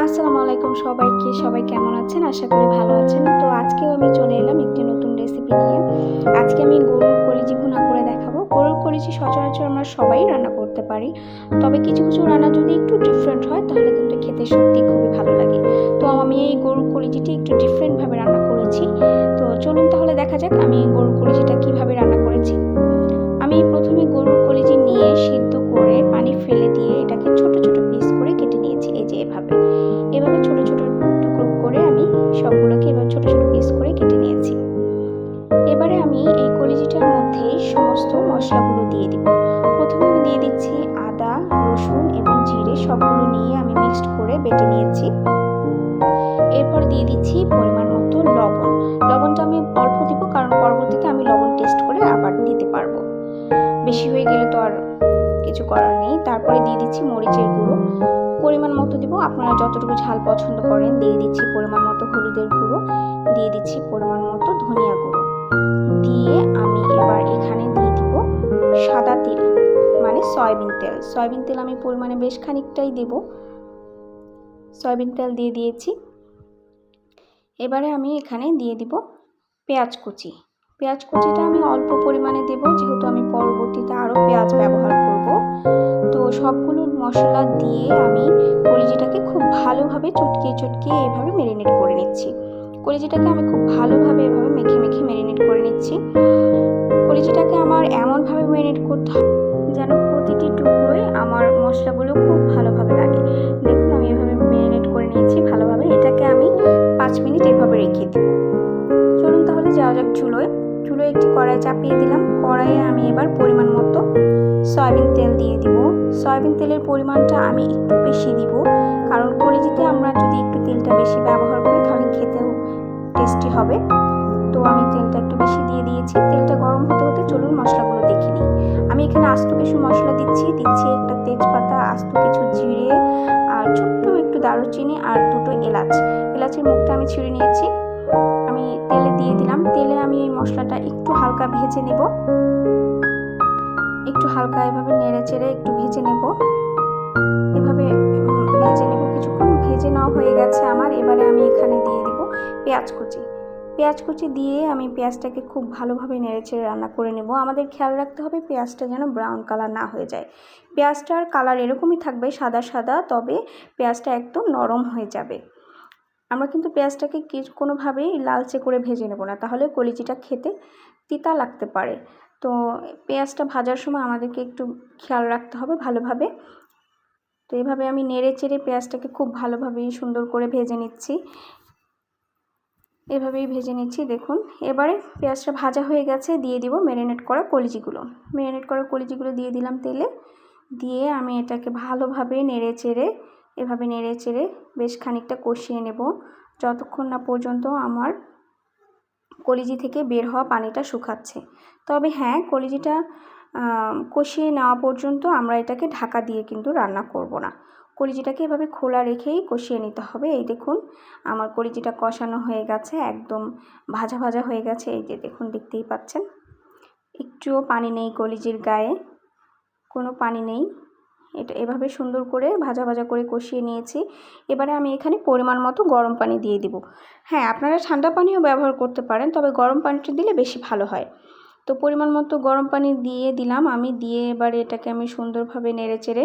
আসসালামু আলাইকুম সবাইকে। সবাই কেমন আছেন? আশা করি ভালো আছেন। তো আজকেও আমি চলে এলাম একটি নতুন রেসিপি নিয়ে। আজকে আমি গরুর কলিজি ভুনা করে দেখাবো। গরুর কলিজি সচরাচর আমরা সবাই রান্না করতে পারি। তবে কিছু কিছু রান্না যদি একটু ডিফারেন্ট হয়, তাহলে কিন্তু খেতে সত্যি খুবই ভালো লাগে। তো আমি এই গরুর কলিজিটি একটু ডিফারেন্টভাবে রান্না করেছি। তো চলুন তাহলে দেখা যাক আমি গরুর কলিজিটা সমস্ত মশলাগুলো দিয়ে দিব। প্রথমে আমি দিয়ে দিচ্ছি আদা, রসুন এবং জিরে, সবগুলো নিয়ে আমি মিক্সড করে বেটে নিয়েছি। এরপর দিয়ে দিচ্ছি পরিমাণ মতো লবণ। লবণটা আমি অল্প দিব কারণ পরবর্তীতে আমি লবণ টেস্ট করে আবার দিতে পারব। বেশি হয়ে গেলে তো আর কিছু করার নেই। তারপরে দিয়ে দিচ্ছি মরিচের গুঁড়ো। পরিমাণ মতো দিব। আপনারা যতটুকু ঝাল পছন্দ করেন, দিয়ে দিচ্ছি পরিমাণ মতো হলুদের গুঁড়ো। দিয়ে দিচ্ছি পরিমাণ মতো ধনিয়া গুঁড়ো। দিয়ে আমি এবার এখানে সাদা তেল মানে সয়াবিন তেল। সয়াবিন তেল আমি পরিমাণে বেশ খানিকটাই দেব। সয়াবিন তেল দিয়ে দিয়েছি। এবারে আমি এখানে দিয়ে দিব পেঁয়াজ কুচি। পেঁয়াজ কুচিটা আমি অল্প পরিমাণে দেব, যেহেতু আমি পরবর্তীতে আরও পেঁয়াজ ব্যবহার করব। তো সবগুলো মশলা দিয়ে আমি কলিজিটাকে খুব ভালোভাবে চটকিয়ে চটকিয়ে এভাবে মেরিনেট করে নিচ্ছি। কলিজিটাকে আমি খুব ভালোভাবে এভাবে মেখে মেখে মেরিনেট করে নিচ্ছি। কলিজিটাকে এমনভাবে মেরিনেট করতে হবে যেন প্রতিটি টুকরোয় আমার মশলাগুলো খুব ভালোভাবে লাগে। দেখুন, আমি এভাবে মেরিনেট করে নিয়েছি ভালোভাবে। এটাকে আমি পাঁচ মিনিট এভাবে রেখে দিব। চলুন তাহলে যাওয়া যাক চুলোয়। চুলোয় একটি কড়াই চাপিয়ে দিলাম। কড়াইয়ে আমি এবার পরিমাণ মতো সয়াবিন তেল দিয়ে দিব। সয়াবিন তেলের পরিমাণটা আমি একটু বেশি দিব। কারণ কলিজিতে আমরা যদি একটু তেলটা বেশি ব্যবহার করি, তাহলে খেতেও টেস্টি হবে। তেলটা একটু বেশি দিয়ে দিয়েছি। তেলটা গরম হতে হতে চলুন মশলাগুলো দেখে নিই। আমি এখানে আস্ত কিছু মশলা দিচ্ছি। দিচ্ছি একটা তেজপাতা, আস্ত কিছু জিরে আর ছোট্ট একটু দারুচিনি আর দুটো এলাচ। এলাচের মুখটা আমি ছিঁড়ে নিয়েছি। আমি তেলে দিয়ে দিলাম। তেলে আমি এই মশলাটা একটু হালকা ভেজে নেব। একটু হালকা এভাবে নেড়ে চেড়ে একটু ভেজে নেব। এভাবে ভেজে নেব কিছুক্ষণ। ভেজে নেওয়া হয়ে গেছে আমার। এবারে আমি এখানে দিয়ে দিব পেঁয়াজ কুচি। পেঁয়াজ কুচি দিয়ে আমি পেঁয়াজটাকে খুব ভালোভাবে নেড়েচেড়ে রান্না করে নেব। আমাদের খেয়াল রাখতে হবে পেঁয়াজটা যেন ব্রাউন কালার না হয়ে যায়। পেঁয়াজটার কালার এরকমই থাকবে, সাদা সাদা, তবে পেঁয়াজটা একদম নরম হয়ে যাবে। আমরা কিন্তু পেঁয়াজটাকে কোনোভাবেই লালচে করে ভেজে নেব না, তাহলে কলিচিটা খেতে তিতা লাগতে পারে। তো পেঁয়াজটা ভাজার সময় আমাদেরকে একটু খেয়াল রাখতে হবে ভালোভাবে। তো এভাবে আমি নেড়ে চেড়ে পেঁয়াজটাকে খুব ভালোভাবেই সুন্দর করে ভেজে নিচ্ছি। এভাবেই ভেজে নিচ্ছি, দেখুন। এবারে পেঁয়াজটা ভাজা হয়ে গেছে, দিয়ে দিব ম্যারিনেট করা কলিজিগুলো। ম্যারিনেট করা কলিজিগুলো দিয়ে দিলাম তেলে। দিয়ে আমি এটাকে ভালোভাবে নেড়ে চেড়ে, এভাবে নেড়ে চেড়ে বেশ খানিকটা কষিয়ে নেব। যতক্ষণ না পর্যন্ত আমার কলিজি থেকে বের হওয়া পানিটা শুকাচ্ছে। তবে হ্যাঁ কলিজিটা কষিয়ে নেওয়া পর্যন্ত আমরা এটাকে ঢাকা দিয়ে কিন্তু রান্না করব না। কলিজিটাকে এভাবে খোলা রেখেই কষিয়ে নিতে হবে। এই দেখুন, আমার কলিজিটা কষানো হয়ে গেছে, একদম ভাজা ভাজা হয়ে গেছে। এই যে দেখুন, দেখতেই পাচ্ছেন। একটুও পানি নেই কলিজির গায়ে, কোনো পানি নেই। এটা এভাবে সুন্দর করে ভাজা ভাজা করে কষিয়ে নিয়েছি। এবারে আমি এখানে পরিমাণ মতো গরম পানি দিয়ে দিব। হ্যাঁ আপনারা ঠান্ডা পানিও ব্যবহার করতে পারেন, তবে গরম পানিটা দিলে বেশি ভালো হয়। তো পরিমাণ মতো গরম পানি দিয়ে দিলাম। আমি দিয়ে এবারে এটাকে আমি সুন্দরভাবে নেড়ে চেড়ে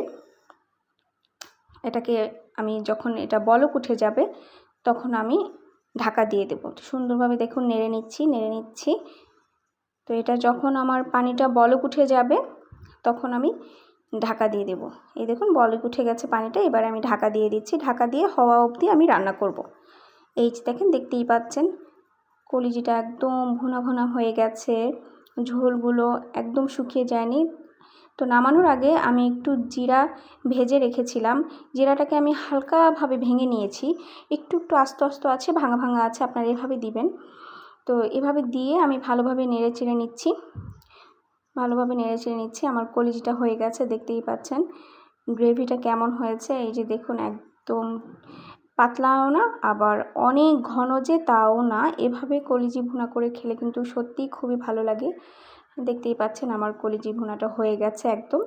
এটাকে আমি যখন এটা বলক উঠে যাবে, তখন আমি ঢাকা দিয়ে দেবো। সুন্দরভাবে দেখুন নেড়ে নিচ্ছি নেড়ে নিচ্ছি। তো এটা যখন আমার পানিটা বলক উঠে যাবে, তখন আমি ঢাকা দিয়ে দেব। এই দেখুন বলক উঠে গেছে পানিটা, এবার আমি ঢাকা দিয়ে দিচ্ছি। ঢাকা দিয়ে হওয়া অবধি আমি রান্না করব। এই যে দেখেন, দেখতেই পাচ্ছেন, কলিজিটা একদম ভুনা ভুনা হয়ে গেছে, ঝোলগুলো একদম শুকিয়ে যায়নি। তো নামানোর আগে আমি একটু জিরা ভেজে রেখেছিলাম। জিরাটাকে আমি হালকাভাবে ভেঙে নিয়েছি। একটু একটু আস্তে আস্তে আছে, ভাঙা ভাঙা আছে, আপনারা এভাবে দিবেন। তো এভাবে দিয়ে আমি ভালোভাবে নেড়ে চেড়ে নিচ্ছি। ভালোভাবে নেড়ে চেড়ে নিচ্ছি। আমার কলিজিটা হয়ে গেছে, দেখতেই পাচ্ছেন। গ্রেভিটা কেমন হয়েছে, এই যে দেখুন, একদম পাতলাও না, আবার অনেক ঘন যে তাও না, এভাবে কলিজি ভুনা করে খেলে কিন্তু সত্যিই খুবই ভালো লাগে। দেখতেই পাচ্ছেন আমার কলিজি ভুনাটা হয়ে গেছে একদম।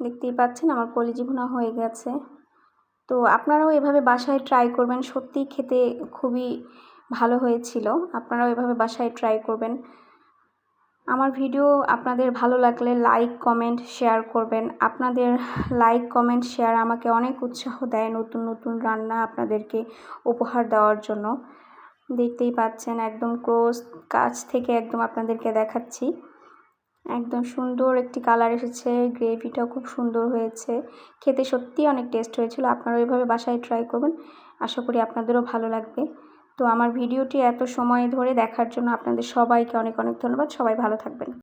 দেখতেই পাচ্ছেন আমার কলিজি ভুনা হয়ে গেছে। তো আপনারাও এভাবে বাসায় ট্রাই করবেন, সত্যিই খেতে খুবই ভালো হয়েছিল। আপনারাও এভাবে বাসায় ট্রাই করবেন। আমার ভিডিও আপনাদের ভালো লাগলে লাইক কমেন্ট শেয়ার করবেন। আপনাদের লাইক কমেন্ট শেয়ার আমাকে অনেক উৎসাহ দেয় নতুন নতুন রান্না আপনাদেরকে উপহার দেওয়ার জন্য। দেখতেই পাচ্ছেন একদম ক্লোজ কাছ থেকে একদম আপনাদেরকে দেখাচ্ছি। একদম সুন্দর একটি কালার এসেছে গ্রেভিটাও খুব সুন্দর হয়েছে। খেতে সত্যিই অনেক টেস্ট হয়েছিল আপনারা ওইভাবে বাসায় ট্রাই করবেন। আশা করি আপনাদেরও ভালো লাগবে। তো আমার ভিডিওটি এত সময় ধরে দেখার জন্য আপনাদের সবাইকে অনেক অনেক ধন্যবাদ। সবাই ভালো থাকবেন।